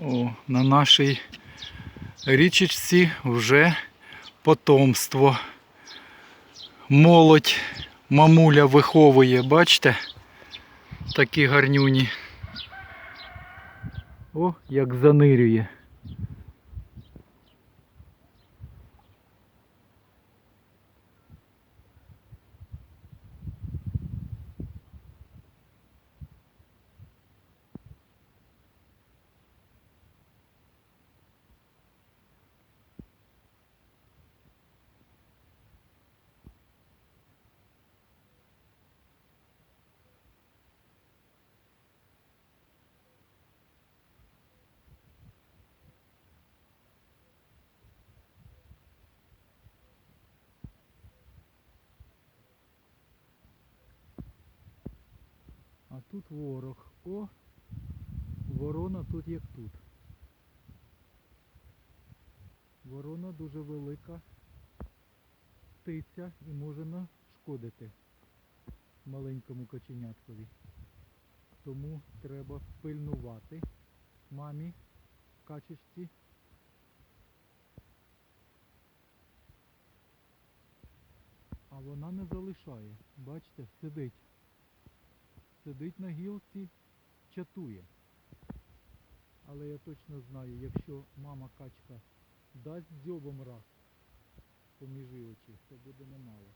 О, на нашій річечці вже потомство. Молодь мамуля виховує, бачите? Такі гарнюні. О, як занирює. Тут ворог. О, ворона тут як тут. Ворона дуже велика птиця і може нашкодити маленькому каченяткові. Тому треба пильнувати мамі качечці. А вона не залишає. Бачите, сидить сидить на гілці, чатує. Але я точно знаю, якщо мама качка дасть дзьобом раз поміж очі, то буде немало.